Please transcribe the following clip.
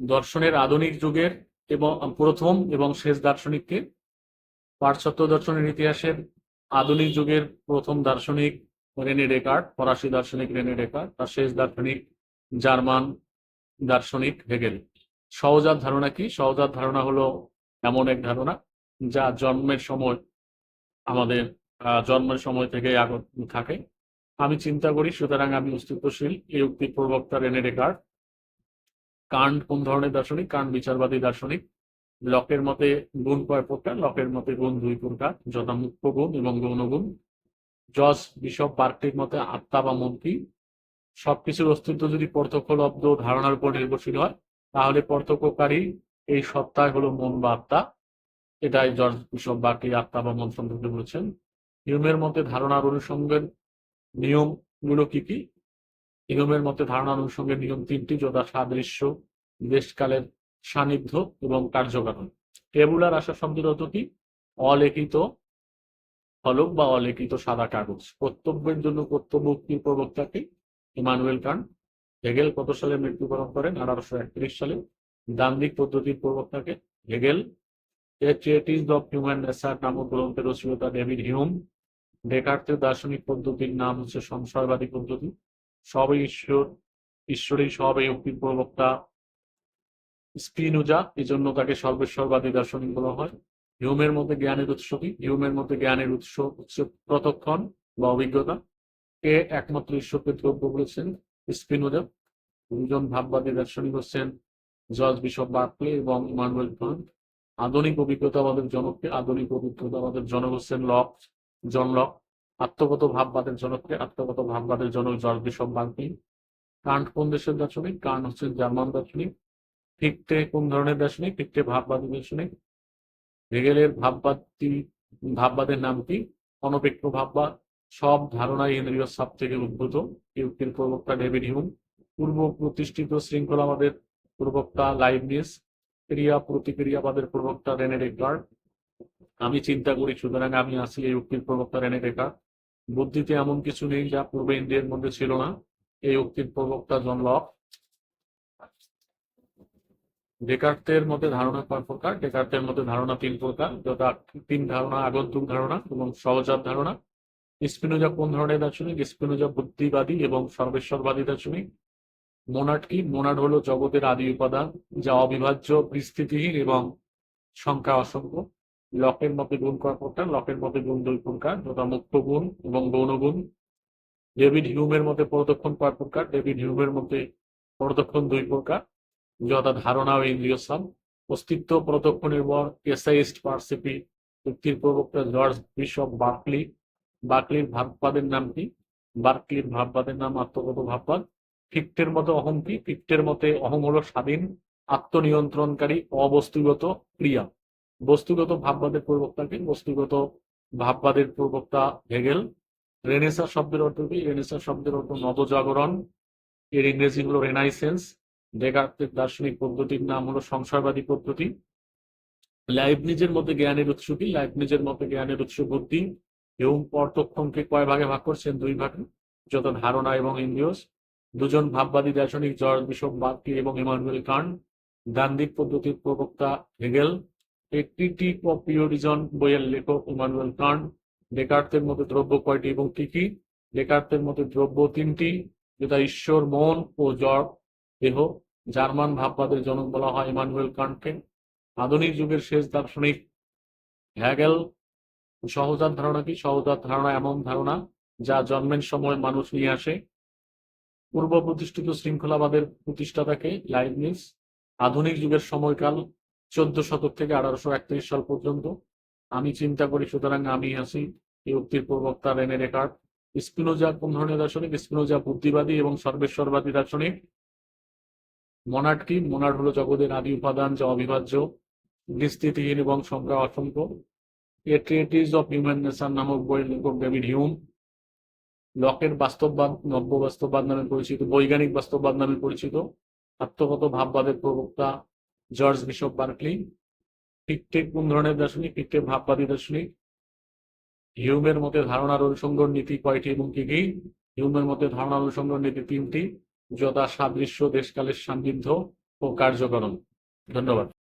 দর্শনের আধুনিক যুগের এবং প্রথম এবং শেষ দার্শনিককে, পাশ্চাত্য দর্শনের ইতিহাসের আধুনিক যুগের প্রথম দার্শনিক রেনে ডেকার্ট, ফরাসি দার্শনিক রেনে ডেকার্ট আর শেষ দার্শনিক জার্মান দার্শনিক হেগেল। সহজাত ধারণা কি? সহজাত ধারণা হলো এমন এক ধারণা যা জন্মের সময় আমাদের জন্মের সময় থেকে আগত থাকে। আমি চিন্তা করি সুতরাং আমি অস্তিত্বশীল এই উক্তির প্রবক্তা রেনে ডেকার্ট কান্ট কোন ধরনের দার্শনিক কান্ট বিচারবাদী দার্শনিক? লকের মতে গুণ কয় প্রকার? লকের মতে গুণ দুই প্রকার, যথা মুখ্য গুণ এবং গৌণ গুণ। জজ বিশপ বার্কটির মতে আত্মা বা মন্ত্রী। সবকিছুর অস্তিত্ব যদি প্রত্যক্ষলব্ধ ধারণার উপর নির্ভরশীল হয়, তাহলে প্রত্যক্ষকারী এই সত্তায় হলো মন বা আত্মা। এটাই জর্জ বিশপ বার্কি আত্মা বা মন সম্পর্কে বলেছেন। নিয়মের মতে ধারণার অনুসঙ্গের নিয়মগুলো কি কি? হিউমের মতে ধারণা অনুসঙ্গের নিয়ম তিনটি যথা সাদৃশ্য দেশকালের সান্নিধ্য এবং কার্যকারণ। টেবুলার আসা শব্দের অর্থ কি? অলিখিত ফলক বা অলেখিত সাদা কাগজ। কর্তব্যের জন্য কর্তব্য উক্তির প্রবক্তাকে ইমানুয়েল কান্ট, হেগেল কত সালে মৃত্যুবরণ করেন? আঠারোশো একত্রিশ সালে। দান্দিক পদ্ধতির প্রবক্তাকে Hegel. A of human nature নামক গ্রন্থের রচয়িতা ডেভিড হিউম। ডেকার্টের দার্শনিক পদ্ধতির নাম হচ্ছে সংশয়বাদী পদ্ধতি। সবই ঈশ্বর, ঈশ্বরই সব এই উক্তির প্রবক্তা। স্পিনুজা এই জন্য তাকে সর্বেশ্বরবাদী দার্শনিক বলা হয়। হিউমের মধ্যে জ্ঞানের উৎস কি? হিউমের মধ্যে জ্ঞানের উৎস হচ্ছে প্রতক্ষণ বা অভিজ্ঞতা। কে একমাত্র ঈশ্বরকে দ্রব্য বলেছেন? স্পিনুজা দুজন ভাববাদী দার্শনিক হচ্ছেন জর্জ বিশপ বার্কলে এবং ইমানুয়েল কান্ট আধুনিক অভিজ্ঞতাবাদের জনককে আধুনিক অভিজ্ঞতাবাদের জনক হচ্ছেন লক, জন লক। আত্মগত ভাববাদের জনককে আত্মগত ভাববাদের জনক জর্জ বিশপ বার্কলি কান্ট কোন দেশের দার্শনিক? কান্ট হচ্ছেন জার্মান দার্শনিক। ফিকটে কোন ধরনের দার্শনিক? ফিকটে ভাববাদী দার্শনিক। হেগেলের ভাববাদী ভাববাদের নাম কি? অনপেক্ষ ভাববাদ। সব ধারণাই ইন্দ্রিয় সাপ থেকে উদ্ভূত। এই উক্তির প্রবক্তা ডেভিড হিউম পূর্ব প্রতিষ্ঠিত শৃঙ্খলাবাদের প্রবক্তা লাইবনিস ক্রিয়া প্রতিক্রিয়াবাদের প্রবক্তা রেনে ডেকার্ট আমি চিন্তা করি, সুতরাং আমি আছি এই উক্তির প্রবক্তা এনে ডেকার্ট বুদ্ধিতে এমন কিছু নেই যা পূর্বে ইন্দ্রিয়ের মধ্যে ছিল না। এই উক্তির প্রবক্তা জন লক ডেকার্তের মধ্যে ধারণা কয় প্রকার? ডেকার্তের মধ্যে ধারণা তিন প্রকার। যথা তিন ধারণা, আগন্তুক ধারণা এবং সহজাত ধারণা। স্পিনোজা কোন ধরনের দার্শনিক? স্পিনোজা বুদ্ধিবাদী এবং সর্বেশ্বরবাদী দার্শনিক। মোনাট কি? মোনাট হলো জগতের আদি উপাদান যা অবিভাজ্য, বিস্তৃতিহীন এবং সংখ্যা অসংখ্য। লকের মতে গুণ প্রকার, লকের মতে গুণ দুই প্রকার যথা মুখ্য গুণ এবং গৌণ গুণ। ডেভিড হিউমের মতে প্রদক্ষণ কয় প্রকার, ডেভিড হিউমের মতে প্রদক্ষণ দুই প্রকার। যথা ধারণা ও ইন্দ্রিয় সাম অস্তিত্ব প্রত্যক্ষ নির্ভর এসাইস্ট পার্সিপি চুক্তির প্রবক্তা জর্জ বিশপ বার্কলি। বার্কলির ভাববাদের নাম কি? বার্কলির ভাববাদের নাম আত্মগত ভাববাদ। ফিক্টের মতো অহং কি ফিক্টের মতে অহং হলো স্বাধীন, আত্মনিয়ন্ত্রণকারী, অবস্তুগত ক্রিয়া। বস্তুগত ভাববাদের প্রবক্তা কি বস্তুগত ভাববাদের প্রবক্তা হেগেল রেনেসা শব্দের অর্থ কি? রেনেসা শব্দের অর্থ নবজাগরণ। এর ইংরেজি হলো রেনাইসেন্স ডেকার্তের দার্শনিক পদ্ধতির নাম হলো সংশয়বাদী পদ্ধতি। লাইবনিজের মধ্যে জ্ঞানের উৎস কি? লাইবনিজের মধ্যে জ্ঞানের উৎস বুদ্ধি। এবং পর্তক্ষণকে কয় ভাগে ভাগ করছেন? দুই ভাগে, যত ধারণা এবং ইন্দ্রিয়স। দুজন ভাববাদী দার্শনিক জর্জ বিশপ বার্কি এবং ইমানুয়েল কান্ট দান্দিক পদ্ধতির প্রবক্তা হেগেল। অফ পিওরিজন বইয়ের লেখক ইমানুয়েল কান্ট। ডেকার্তের মধ্যে দ্রব্য কয়টি এবং কি কি? ডেকার্তের মধ্যে দ্রব্য তিনটি, যেটা ঈশ্বর, মন ও জড় দেহ। জার্মান ভাববাদের জনক বলা হয় ইমানুয়েল কান্টকে। আধুনিক যুগের শেষ দার্শনিক হ্যাগেল। সহজাত ধারণা কি? সহজাত ধারণা এমন ধারণা যা জন্মের সময় মানুষ নিয়ে আসে। পূর্ব প্রতিষ্ঠিত শৃঙ্খলাবাদের প্রতিষ্ঠাতাকে লাইবনিস আধুনিক যুগের সময়কাল চোদ্দ শতক থেকে আঠারোশো একত্রিশ সাল পর্যন্ত। আমি চিন্তা করি, সুতরাং আমি আছি এই উক্তির প্রবক্তা রেনে রেকার্ড। স্পিনোজা কোন ধরনের দার্শনিক? স্পিনোজা বুদ্ধিবাদী এবং সর্বেশ্বরবাদী দার্শনিক। মনাট কি? মনাট হলো জগতের আদি উপাদান যা অবিভাজ্য বিস্তৃতিহীন এবং সংখ্যা অসংখ্য। A treatise of human nature নামক বইয়ের লেখক ডেভিড হিউম। লকের বাস্তববাদ, নব্য বাস্তববাদ নামে পরিচিত, বৈজ্ঞানিক বাস্তববাদ নামে পরিচিত। আত্মগত ভাববাদের প্রবক্তা জর্জ বিশপ বার্কলি ফিকটে কোন ধরনের দার্শনিক ফিকটে ভাববাদী দার্শনিক, হিউমের মতে ধারণার অনুসঙ্গন নীতি কয়টি এবং কি কি? হিউমের মতে ধারণার অনুসঙ্গ নীতি তিনটি, যথা সাদৃশ্য, দেশকালের সান্নিধ্য ও কার্যকরণ। ধন্যবাদ।